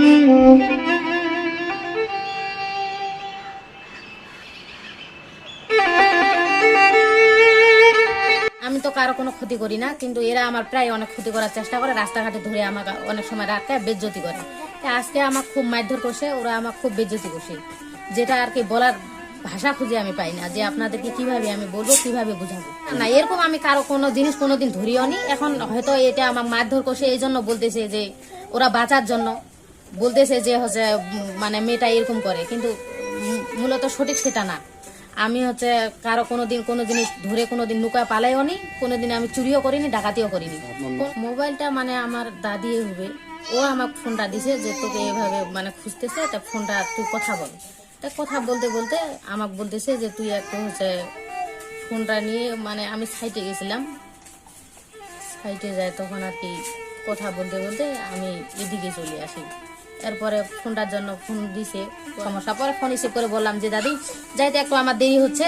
আমি তো কারও কোনো ক্ষতি করি না, কিন্তু এরা আমার প্রায় অনেক ক্ষতি করার চেষ্টা করে, রাস্তাঘাটে ধরে আমাকে অনেক সময় রাতে বেজ্জতি করে। আজকে আমার খুব মারধর করছে, ওরা আমার খুব বেজ্জতি করছে। যেটা আর কি বলার ভাষা খুঁজে আমি পাই না, যে আপনাদেরকে কীভাবে আমি বলব, কীভাবে বুঝাবো। না, এরকম আমি কারও কোনো জিনিস কোনোদিন ধরিও নি। এখন হয়তো এটা আমার মারধর করছে, এই জন্য বলতেছে যে ওরা বাঁচার জন্য। বলতেছে যে হচ্ছে মানে মেয়েটা এরকম করে, কিন্তু মূলত সঠিক সেটা না। আমি হচ্ছে কারও কোনো দিন কোনো জিনিস ধরে কোনো দিন নুকা পালাইও নি কোনো দিন আমি চুরিও করিনি, ডাকাতিও করিনি। মোবাইলটা মানে আমার দাদি হবে ও আমার ফোনটা দিছে যে তোকে এভাবে মানে খুঁজতেছে, তা ফোনটা তুই কথা বল। তা কথা বলতে বলতে আমাকে বলতেছে যে তুই একটু হচ্ছে ফোনটা নিয়ে মানে আমি সাইটে গেছিলাম। সাইটে যাই তখন আর কি কথা বলতে বলতে আমি এদিকে চলে আসি। এরপরে ফোনটার জন্য ফোন দিছে সমস্যা পরে ফোন রিসিভ করে বললাম যে দাদি যাইতে একটু আমার দেরি হচ্ছে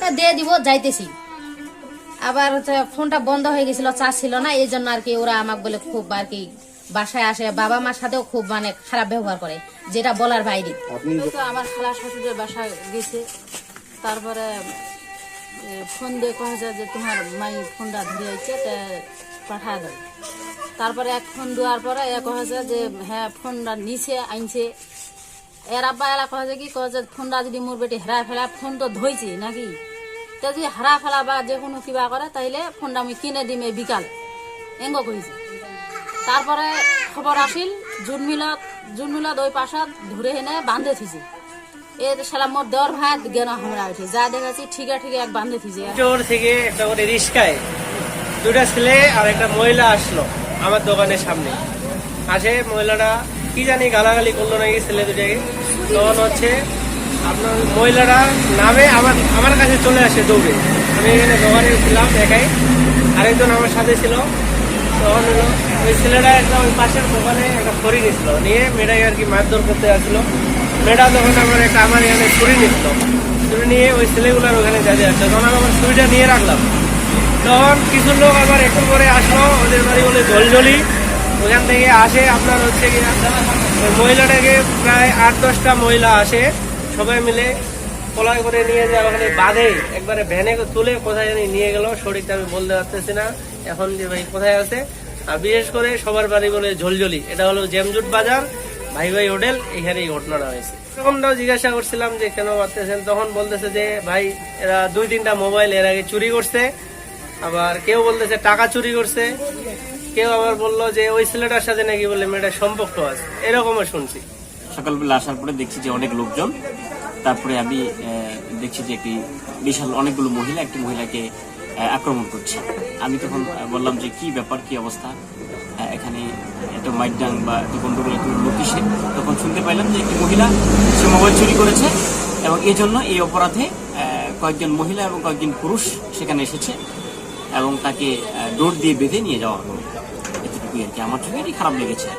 তা দিয়ে দিব যাইতেছি। আবার ফোনটা বন্ধ হয়ে গেছিল চার্জ ছিল না এই জন্য আর কি ওরা আমাকে বলে খুব আর কি বাসায় আসে বাবা মার সাথেও খুব মানে খারাপ ব্যবহার করে যেটা বলার বাইরে। তো আমার খালা শ্বশুরের বাসায় গেছে তারপরে ফোন দিয়ে কয়েছে যে তোমার মাই ফোনটা ধরে আইছে তা পাঠা দাও তারপরে এক ফোন দেওয়ার পরে এ কয়েছে যে হ্যাঁ ফোনটা নিছে, আনছে। এর আব্বা এলা কয়েছে কি কয়েছে ফোনটা যদি মোর বেটি হেরা ফেলা ফোন তো ধইছি নাকি? তা যদি হারা ফেলা বা যে কোনো কিবা করে, তাইলে ফোনটা আমি কিনে দিম এই বিকাল। এঙ্গ কইছে। তারপরে খবর আসিল জুন মিলত জুন মিলত ওই পাশাত ধরে এনে বান্ধে থিছে এ সালা মোর দেওয়ার ভাত জ্ঞান আমরা উঠি। যা দেখাচ্ছি ঠিকা ঠিকা এক বান্ধে থিছে চোর থেকে একটা করে রিস্কায়। দুটা ছেলে আর একটা মহিলা আসলো। আমার দোকানের সামনে। আসে মহিলাটা কি জানি গালাগালি করল নাকি ছেলে দুটাকে। তখন হচ্ছে আপনার মহিলারা নামে আমার আমার কাছে চলে আসে দৌড়ে। আমি এখানে দোকানে ছিলাম একাই। আরেকজন আমার সাথে ছিল। তখন হলো ওই ছেলেটা একটা ওই পাশের দোকানে একটা খড়ি নিছিল। নিয়ে মেয়েটাকে আর কি মারধর করতে আসলো। মেয়েটা তখন আমার একটা আমার এখানে ছুরি নিছিল। ছুরি নিয়ে ওই ছেলেগুলোর ওখানে যাতে আসলো। তখন আমি আমার ছুরিটা নিয়ে রাখলাম। তখন কিছু লোক আবার একটু করে আসলো, ওদের বাড়ি বলে জলজলি ওখান থেকে আসে, আপনার হচ্ছে কি মহিলাটাকে প্রায় আট, দশটা মহিলা আসে, সবাই মিলে কলাই করে নিয়ে যায়, ওখানে বাঁধে, একবারে ভ্যানে তুলে কোথায় জানি নিয়ে গেল শরীরটা আমি বলতে পারতেছি না, এখন যে ভাই কোথায় আছে। আর বিশেষ করে সবার বাড়ি বলে ঝোলঝলি এটা হলো জেমজুট বাজার, ভাই ভাই হোটেল এখানে এই ঘটনাটা হয়েছে। তখনটাও জিজ্ঞাসা করছিলাম যে কেন পারতেছেন তখন বলতেছে যে ভাই, এরা দুই তিনটা মোবাইল এর আগে চুরি করছে আবার কেউ বলতেছে টাকা চুরি করছে। কেউ আবার বলল যে ওই ছেলেটার সাথে নাকি বলে মেয়েটার সম্পর্ক আছে। এরকমও শুনছি। সকালবেলা আসার পরে দেখছি যে অনেক লোকজন। তারপরে আমি দেখছি যে একটি বিশাল অনেকগুলো মহিলা, একটি মহিলাকে আক্রমণ করছে। আমি তখন বললাম যে কি ব্যাপার, কি অবস্থা? এখানে একটা মাইকডাং বা একটি গন্ডগোল একটি লোক কিসে? তখন শুনতে পাইলাম যে একটি মহিলা সে মোবাইল চুরি করেছে এবং এই জন্য এই অপরাধে কয়েকজন মহিলা এবং কয়েকজন পুরুষ সেখানে এসেছে। এবং তাকে ডোর দিয়ে বেঁধে নিয়ে যাওয়া হলো। আর কি। আমার চোখে খারাপ লেগেছে।